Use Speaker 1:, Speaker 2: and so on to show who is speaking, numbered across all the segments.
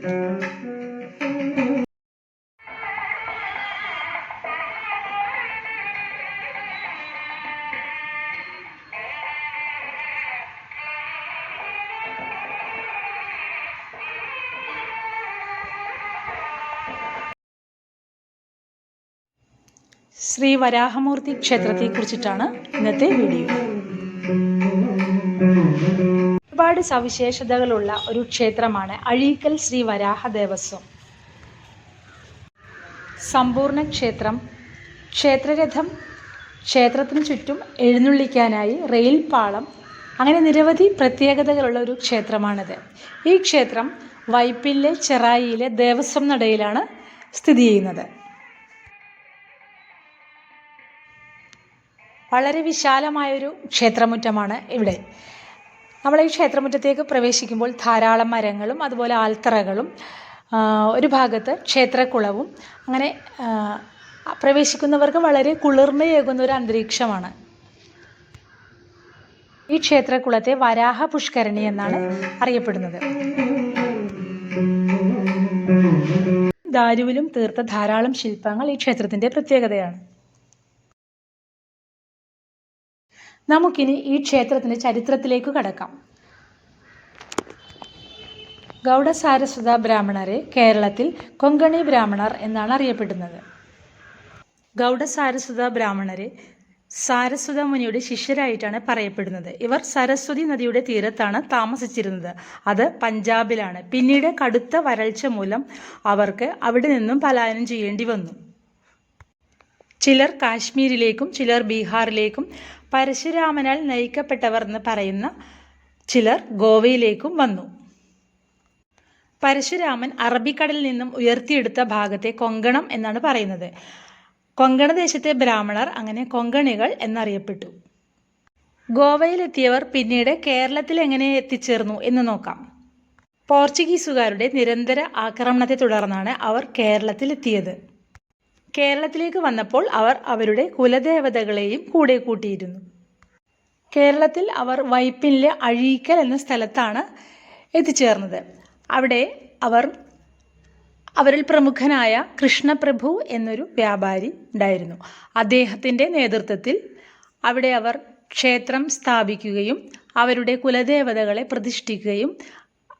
Speaker 1: ശ്രീ വരാഹമൂർത്തി ക്ഷേത്രത്തെ കുറിച്ചിട്ടാണ് ഇന്നത്തെ വീഡിയോ. ഒരുപാട് സവിശേഷതകളുള്ള ഒരു ക്ഷേത്രമാണ് അഴീക്കൽ ശ്രീ വരാഹ ദേവസ്വം. സമ്പൂർണ ക്ഷേത്രം ക്ഷേത്രരഥം ക്ഷേത്രത്തിന് ചുറ്റും എഴുന്നള്ളിക്കാനായി റെയിൽ പാളം അങ്ങനെ നിരവധി പ്രത്യേകതകളുള്ള ഒരു ക്ഷേത്രമാണിത്. ഈ ക്ഷേത്രം വൈപ്പിലെ ചെറായിയിലെ ദേവസ്വം നടയിലാണ് സ്ഥിതി ചെയ്യുന്നത്. വളരെ വിശാലമായൊരു ക്ഷേത്രമുറ്റമാണ് ഇവിടെ. നമ്മൾ ഈ ക്ഷേത്രമുറ്റത്തേക്ക് പ്രവേശിക്കുമ്പോൾ ധാരാളം മരങ്ങളും അതുപോലെ ആൽത്തറകളും ഒരു ഭാഗത്ത് ക്ഷേത്രക്കുളവും അങ്ങനെ പ്രവേശിക്കുന്നവർക്ക് വളരെ കുളിർമയേകുന്ന ഒരു അന്തരീക്ഷമാണ്. ഈ ക്ഷേത്രക്കുളത്തെ വരാഹ പുഷ്കരണി എന്നാണ് അറിയപ്പെടുന്നത്. ദാരുവിലും തീർത്ത ധാരാളം ശില്പങ്ങൾ ഈ ക്ഷേത്രത്തിന്റെ പ്രത്യേകതയാണ്. നമുക്കിനി ഈ ക്ഷേത്രത്തിന്റെ ചരിത്രത്തിലേക്ക് കടക്കാം. ഗൗഡസാരസ്വത ബ്രാഹ്മണരെ കേരളത്തിൽ കൊങ്കണി ബ്രാഹ്മണർ എന്നാണ് അറിയപ്പെടുന്നത്. ഗൗഡസാരസ്വത ബ്രാഹ്മണരെ സാരസ്വത മുനിയുടെ ശിഷ്യരായിട്ടാണ് പറയപ്പെടുന്നത്. ഇവർ സരസ്വതി നദിയുടെ തീരത്താണ് താമസിച്ചിരുന്നത്. അത് പഞ്ചാബിലാണ്. പിന്നീട് കടുത്ത വരൾച്ച മൂലം അവർക്ക് അവിടെ നിന്നും പലായനം ചെയ്യേണ്ടി വന്നു. ചിലർ കാശ്മീരിലേക്കും ചിലർ ബീഹാറിലേക്കും പരശുരാമനാൽ നയിക്കപ്പെട്ടവർ എന്ന് പറയുന്ന ചിലർ ഗോവയിലേക്കും വന്നു. പരശുരാമൻ അറബിക്കടലിൽ നിന്നും ഉയർത്തിയെടുത്ത ഭാഗത്തെ കൊങ്കണം എന്നാണ് പറയുന്നത്. കൊങ്കണദേശത്തെ ബ്രാഹ്മണർ അങ്ങനെ കൊങ്കണികൾ എന്നറിയപ്പെട്ടു. ഗോവയിലെത്തിയവർ പിന്നീട് കേരളത്തിൽ എങ്ങനെ എത്തിച്ചേർന്നു എന്ന് നോക്കാം. പോർച്ചുഗീസുകാരുടെ നിരന്തര ആക്രമണത്തെ തുടർന്നാണ് അവർ കേരളത്തിലെത്തിയത്. കേരളത്തിലേക്ക് വന്നപ്പോൾ അവർ അവരുടെ കുലദേവതകളെയും കൂടെ കൂട്ടിയിരുന്നു. കേരളത്തിൽ അവർ വൈപ്പിനിലെ അഴീക്കൽ എന്ന സ്ഥലത്താണ് എത്തിച്ചേർന്നത്. അവിടെ അവർ അവരിൽ പ്രമുഖനായ കൃഷ്ണപ്രഭു എന്നൊരു വ്യാപാരി ഉണ്ടായിരുന്നു. അദ്ദേഹത്തിന്റെ നേതൃത്വത്തിൽ അവിടെ അവർ ക്ഷേത്രം സ്ഥാപിക്കുകയും അവരുടെ കുലദേവതകളെ പ്രതിഷ്ഠിക്കുകയും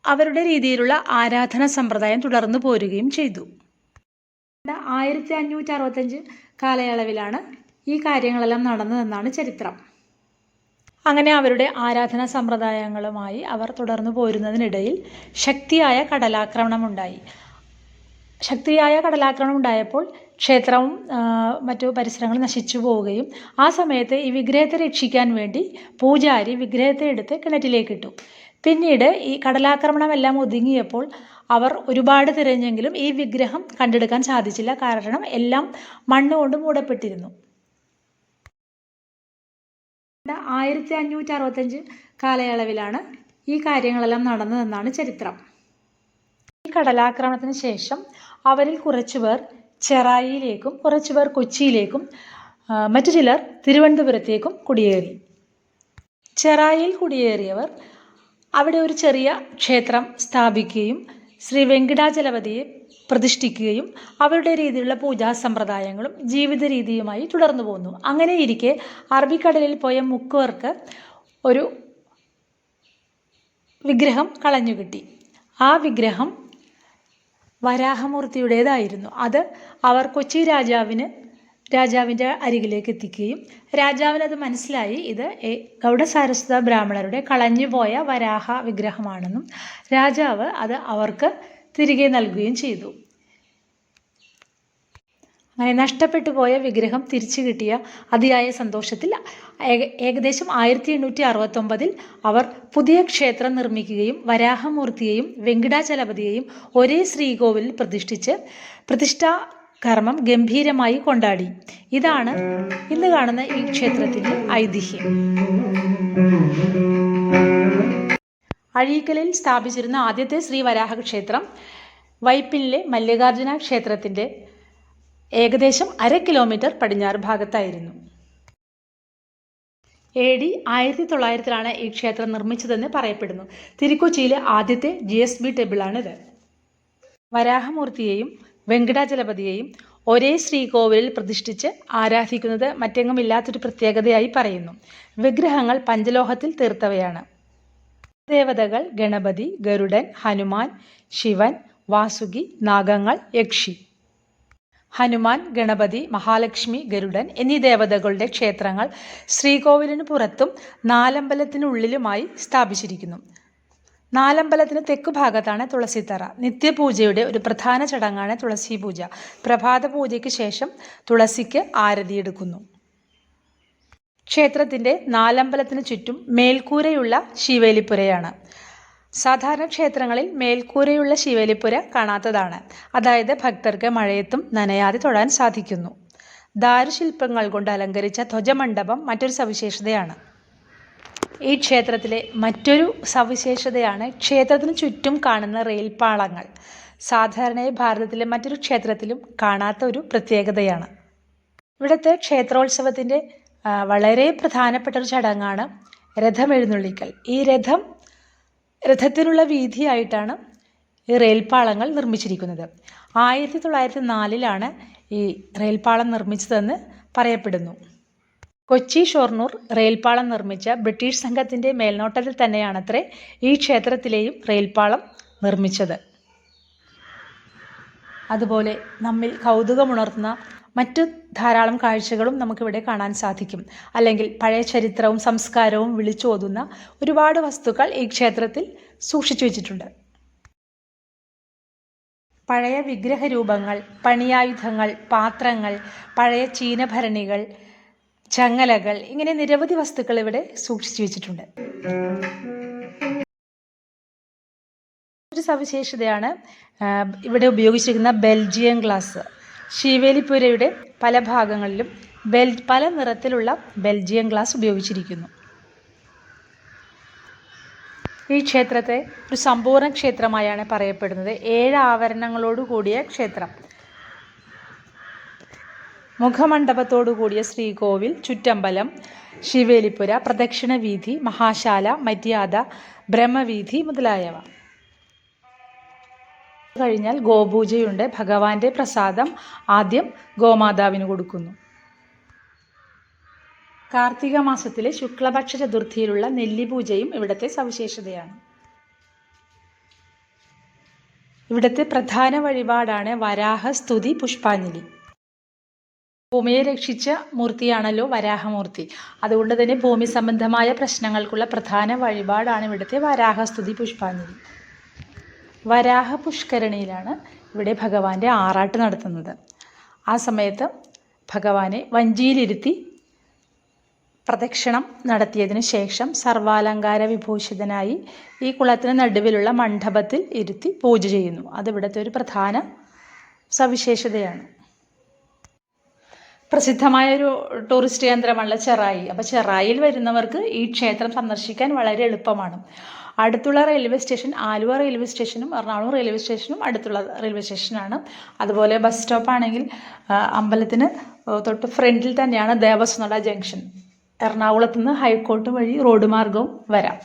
Speaker 1: അവരുടെ രീതിയിലുള്ള ആരാധന സമ്പ്രദായം തുടർന്നു പോരുകയും ചെയ്തു. ആയിരത്തി അഞ്ഞൂറ്റി അറുപത്തഞ്ച് കാലയളവിലാണ് ഈ കാര്യങ്ങളെല്ലാം നടന്നതെന്നാണ് ചരിത്രം. അങ്ങനെ അവരുടെ ആരാധനാ സമ്പ്രദായങ്ങളുമായി അവർ തുടർന്നു പോരുന്നതിനിടയിൽ ശക്തിയായ കടലാക്രമണം ഉണ്ടായി ശക്തിയായ കടലാക്രമണം ഉണ്ടായപ്പോൾ ക്ഷേത്രവും മറ്റു പരിസരങ്ങളും നശിച്ചു പോവുകയും ആ സമയത്ത് ഈ വിഗ്രഹത്തെ രക്ഷിക്കാൻ വേണ്ടി പൂജാരി വിഗ്രഹത്തെ എടുത്ത് കിണറ്റിലേക്കിട്ടു. പിന്നീട് ഈ കടലാക്രമണമെല്ലാം ഒതുങ്ങിയപ്പോൾ അവർ ഒരുപാട് തിരഞ്ഞെങ്കിലും ഈ വിഗ്രഹം കണ്ടെടുക്കാൻ സാധിച്ചില്ല. കാരണം എല്ലാം മണ്ണ് കൊണ്ട് മൂടപ്പെട്ടിരുന്നു. ആയിരത്തി അഞ്ഞൂറ്റി അറുപത്തഞ്ച് കാലയളവിലാണ് ഈ കാര്യങ്ങളെല്ലാം നടന്നതെന്നാണ് ചരിത്രം. ഈ കടലാക്രമണത്തിന് ശേഷം അവരിൽ കുറച്ചുപേർ ചെറായിയിലേക്കും കുറച്ചുപേർ കൊച്ചിയിലേക്കും മറ്റു ചിലർ തിരുവനന്തപുരത്തേക്കും കുടിയേറി. ചെറായിയിൽ കുടിയേറിയവർ അവിടെ ഒരു ചെറിയ ക്ഷേത്രം സ്ഥാപിക്കുകയും ശ്രീ വെങ്കിടാചലപതിയെ പ്രതിഷ്ഠിക്കുകയും അവരുടെ രീതിയിലുള്ള പൂജാ സമ്പ്രദായങ്ങളും ജീവിത രീതിയുമായി തുടർന്നു പോന്നു. അങ്ങനെ ഇരിക്കെ അറബിക്കടലിൽ പോയ മുക്കുവർക്ക് ഒരു വിഗ്രഹം കളഞ്ഞു കിട്ടി. ആ വിഗ്രഹം വരാഹമൂർത്തിയുടേതായിരുന്നു. അത് അവർ കൊച്ചി രാജാവിന് രാജാവിന്റെ അരികിലേക്ക് എത്തിക്കുകയും രാജാവിന് അത് മനസ്സിലായി. ഇത് ഗൗഡസാരസ്വത ബ്രാഹ്മണരുടെ കളഞ്ഞുപോയ വരാഹ വിഗ്രഹമാണെന്നും രാജാവ് അത് അവർക്ക് തിരികെ നൽകുകയും ചെയ്തു. അങ്ങനെ നഷ്ടപ്പെട്ടു പോയ വിഗ്രഹം തിരിച്ചു കിട്ടിയ അതിയായ സന്തോഷത്തിൽ ഏകദേശം ആയിരത്തി എണ്ണൂറ്റി അറുപത്തൊമ്പതിൽ അവർ പുതിയ ക്ഷേത്രം നിർമ്മിക്കുകയും വരാഹമൂർത്തിയെയും വെങ്കിടാചലപതിയെയും ഒരേ ശ്രീകോവിലിൽ പ്രതിഷ്ഠിച്ച് പ്രതിഷ്ഠാ കർമ്മം ഗംഭീരമായി കൊണ്ടാടി. ഇതാണ് ഇന്ന് കാണുന്ന ഈ ക്ഷേത്രത്തിന്റെ ഐതിഹ്യം. അഴീക്കലിൽ സ്ഥാപിച്ചിരുന്ന ആദ്യത്തെ ശ്രീ വരാഹ ക്ഷേത്രം വൈപ്പിനിലെ മല്ലികാർജുന ക്ഷേത്രത്തിന്റെ ഏകദേശം അര കിലോമീറ്റർ പടിഞ്ഞാറ് ഭാഗത്തായിരുന്നു. എ ഡി ആയിരത്തി തൊള്ളായിരത്തിലാണ് ഈ ക്ഷേത്രം നിർമ്മിച്ചതെന്ന് പറയപ്പെടുന്നു. തിരുക്കൊച്ചിയിലെ ആദ്യത്തെ ജി എസ് ബി ടെബിളാണിത്. വരാഹമൂർത്തിയെയും വെങ്കടാചലപതിയെയും ഒരേ ശ്രീകോവിലിൽ പ്രതിഷ്ഠിച്ച് ആരാധിക്കുന്നത് മറ്റെങ്ങുമില്ലാത്തൊരു പ്രത്യേകതയായി പറയുന്നു. വിഗ്രഹങ്ങൾ പഞ്ചലോഹത്തിൽ തീർത്തവയാണ്. ദേവതകൾ ഗണപതി ഗരുഡൻ ഹനുമാൻ ശിവൻ വാസുകി നാഗങ്ങൾ യക്ഷി. ഹനുമാൻ ഗണപതി മഹാലക്ഷ്മി ഗരുഡൻ എന്നീ ദേവതകളുടെ ക്ഷേത്രങ്ങൾ ശ്രീകോവിലിന് പുറത്തും നാലമ്പലത്തിനുള്ളിലുമായി സ്ഥാപിച്ചിരിക്കുന്നു. നാലമ്പലത്തിന് തെക്ക് ഭാഗത്താണ് തുളസിത്തറ. നിത്യപൂജയുടെ ഒരു പ്രധാന ചടങ്ങാണ് തുളസി പൂജ പ്രഭാത പൂജയ്ക്ക് ശേഷം തുളസിക്ക് ആരതിയെടുക്കുന്നു. ക്ഷേത്രത്തിന്റെ നാലമ്പലത്തിന് ചുറ്റും മേൽക്കൂരയുള്ള ശിവേലിപ്പുരയാണ്. സാധാരണ ക്ഷേത്രങ്ങളിൽ മേൽക്കൂരയുള്ള ശിവേലിപ്പുര കാണാത്തതാണ്. അതായത് ഭക്തർക്ക് മഴയത്തും നനയാതെ തൊഴാൻ സാധിക്കുന്നു. ദാരുശില്പങ്ങൾ കൊണ്ട് അലങ്കരിച്ച ധ്വജമണ്ഡപം മറ്റൊരു സവിശേഷതയാണ്. ഈ ക്ഷേത്രത്തിലെ മറ്റൊരു സവിശേഷതയാണ് ക്ഷേത്രത്തിന് ചുറ്റും കാണുന്ന റെയിൽപാളങ്ങൾ. സാധാരണയായി ഭാരതത്തിലെ മറ്റൊരു ക്ഷേത്രത്തിലും കാണാത്ത ഒരു പ്രത്യേകതയാണ്. ഇവിടുത്തെ ക്ഷേത്രോത്സവത്തിന്റെ വളരെ പ്രധാനപ്പെട്ട ഒരു ചടങ്ങാണ് രഥമെഴുന്നള്ളിക്കൽ. ഈ രഥം രഥത്തിനുള്ള വീതിയായിട്ടാണ് ഈ റെയിൽപാളങ്ങൾ നിർമ്മിച്ചിരിക്കുന്നത്. ആയിരത്തി തൊള്ളായിരത്തി നാലിലാണ് ഈ റെയിൽപാളം നിർമ്മിച്ചതെന്ന് പറയപ്പെടുന്നു. കൊച്ചി ഷൊർണൂർ റെയിൽപാളം നിർമ്മിച്ച ബ്രിട്ടീഷ് സംഘത്തിന്റെ മേൽനോട്ടത്തിൽ തന്നെയാണത്രേ ഈ ക്ഷേത്രത്തിലെയും റെയിൽപാളം നിർമ്മിച്ചത്. അതുപോലെ നമ്മിൽ കൗതുകമുണർത്തുന്ന മറ്റു ധാരാളം കാഴ്ചകളും നമുക്കിവിടെ കാണാൻ സാധിക്കും. അല്ലെങ്കിൽ പഴയ ചരിത്രവും സംസ്കാരവും വിളിച്ചോതുന്ന ഒരുപാട് വസ്തുക്കൾ ഈ ക്ഷേത്രത്തിൽ സൂക്ഷിച്ചു വച്ചിട്ടുണ്ട്. പഴയ വിഗ്രഹരൂപങ്ങൾ പണിയായുധങ്ങൾ പാത്രങ്ങൾ പഴയ ചീനഭരണികൾ ചങ്ങലകൾ ഇങ്ങനെ നിരവധി വസ്തുക്കൾ ഇവിടെ സൂക്ഷിച്ചു വെച്ചിട്ടുണ്ട്. ഒരു സവിശേഷതയാണ് ഇവിടെ ഉപയോഗിച്ചിരിക്കുന്ന ബെൽജിയം ഗ്ലാസ്. ശിവേലിപ്പുരയുടെ പല ഭാഗങ്ങളിലും ബെൽ പല നിറത്തിലുള്ള ബെൽജിയം ഗ്ലാസ് ഉപയോഗിച്ചിരിക്കുന്നു. ഈ ക്ഷേത്രത്തെ ഒരു സമ്പൂർണ ക്ഷേത്രമായാണ് പറയപ്പെടുന്നത്. ഏഴ് ആവരണങ്ങളോട് കൂടിയ ക്ഷേത്രം. മുഖമണ്ഡപത്തോടു കൂടിയ ശ്രീകോവിൽ ചുറ്റമ്പലം ശിവേലിപ്പുര പ്രദക്ഷിണ വീഥി മഹാശാല മര്യാദ ബ്രഹ്മവീഥി മുതലായവ. കഴിഞ്ഞാൽ ഗോപൂജയുണ്ട്. ഭഗവാന്റെ പ്രസാദം ആദ്യം ഗോമാതാവിന് കൊടുക്കുന്നു. കാർത്തിക മാസത്തിലെ ശുക്ലപക്ഷ ചതുർത്ഥിയിലുള്ള നെല്ലിപൂജയും ഇവിടുത്തെ സവിശേഷതയാണ്. ഇവിടുത്തെ പ്രധാന വഴിപാടാണ് വരാഹ സ്തുതി പുഷ്പാഞ്ജലി. ഭൂമിയെ രക്ഷിച്ച മൂർത്തിയാണല്ലോ വരാഹമൂർത്തി. അതുകൊണ്ട് തന്നെ ഭൂമി സംബന്ധമായ പ്രശ്നങ്ങൾക്കുള്ള പ്രധാന വഴിപാടാണ് ഇവിടുത്തെ വരാഹസ്തുതി പുഷ്പാഞ്ജലി. വരാഹ പുഷ്കരണിയിലാണ് ഇവിടെ ഭഗവാന്റെ ആറാട്ട് നടത്തുന്നത്. ആ സമയത്ത് ഭഗവാനെ വഞ്ചിയിലിരുത്തി പ്രദക്ഷിണം നടത്തിയതിന് ശേഷം സർവാലങ്കാര വിഭൂഷിതനായി ഈ കുളത്തിന് നടുവിലുള്ള മണ്ഡപത്തിൽ ഇരുത്തി പൂജ ചെയ്യുന്നു. അത് ഇവിടുത്തെ ഒരു പ്രധാന സവിശേഷതയാണ്. പ്രസിദ്ധമായ ഒരു ടൂറിസ്റ്റ് കേന്ദ്രമല്ല ചെറായി. അപ്പോൾ ചെറായിൽ വരുന്നവർക്ക് ഈ ക്ഷേത്രം സന്ദർശിക്കാൻ വളരെ എളുപ്പമാണ്. അടുത്തുള്ള റെയിൽവേ സ്റ്റേഷൻ ആലുവ റെയിൽവേ സ്റ്റേഷനും എറണാകുളം റെയിൽവേ സ്റ്റേഷനും അടുത്തുള്ള റെയിൽവേ സ്റ്റേഷനാണ്. അതുപോലെ ബസ് സ്റ്റോപ്പ് ആണെങ്കിൽ അമ്പലത്തിന് തൊട്ട് ഫ്രണ്ടിൽ തന്നെയാണ് ദേവസ്വനട ജംഗ്ഷൻ. എറണാകുളത്ത് നിന്ന് ഹൈക്കോർട്ട് വഴി റോഡ് മാർഗവും വരാം.